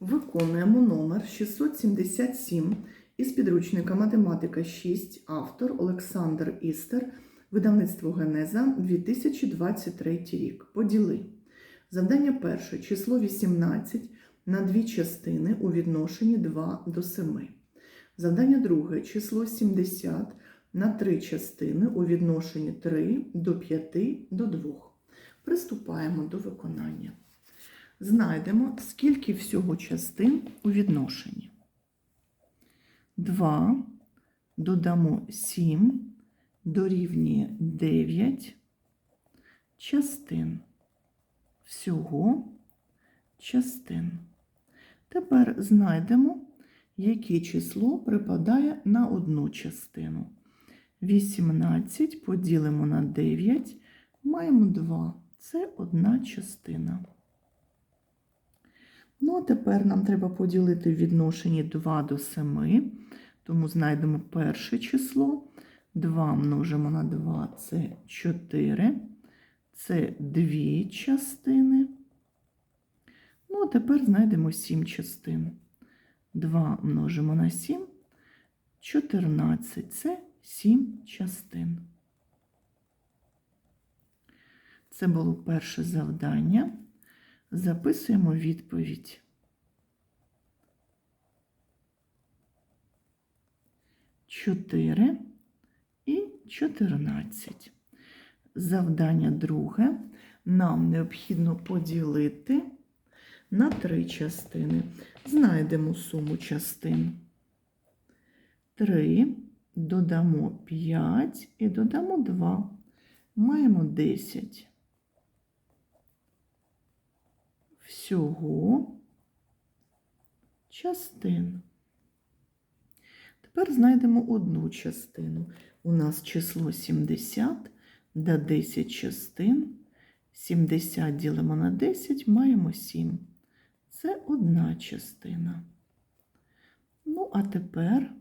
Виконуємо номер 677 із підручника Математика 6, автор Олександр Істер, видавництво Генеза 2023 рік. Поділи. Завдання перше. Число 18 на дві частини у відношенні 2 до 7. Завдання друге. Число 70 на три частини у відношенні 3 до 5 до 2. Приступаємо до виконання. Знайдемо, скільки всього частин у відношенні. 2 додамо 7 дорівнює 9 частин. Всього частин. Тепер знайдемо, яке число припадає на одну частину. 18 поділимо на 9, маємо 2. Це одна частина. Ну, а тепер нам треба поділити в відношенні 2 до 7, тому знайдемо перше число. 2 множимо на 2 це 4. Це дві частини. Ну, а тепер знайдемо 7 частин. 2 множимо на 7, 14 це 7 частин. Це було перше завдання. Записуємо відповідь. Чотири і 14. Завдання друге. Нам необхідно поділити на три частини. Знайдемо суму частин. 3, додамо 5 і додамо 2. Маємо 10. Всього частин. Тепер знайдемо одну частину. У нас число 70 да 10 частин. 70 ділимо на 10, маємо 7. Це одна частина. Ну, а тепер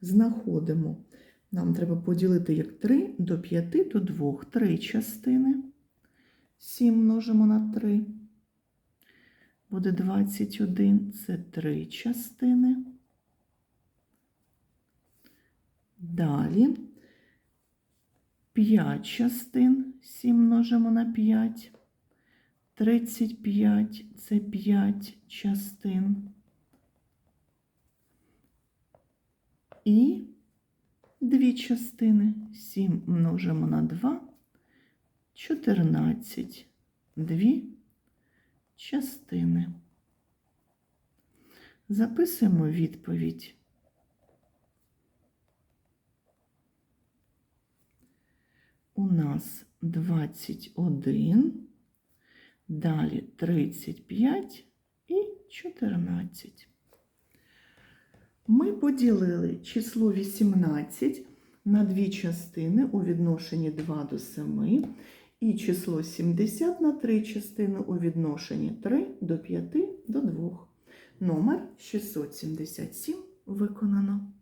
знаходимо. Нам треба поділити як 3 до 5 до 2. 3 частини. 7 множимо на 3. Буде 21. Це 3 частини. Далі 5 частин. 7 множимо на 5. 35 це 5 частин. І дві частини. 7 множимо на 2. 14. Дві частини. Записуємо відповідь. У нас 21, далі 35 і 14. Ми поділили число 18 на дві частини у відношенні 2 до 7 і число 70 на три частини у відношенні 3 до 5 до 2. Номер 677 виконано.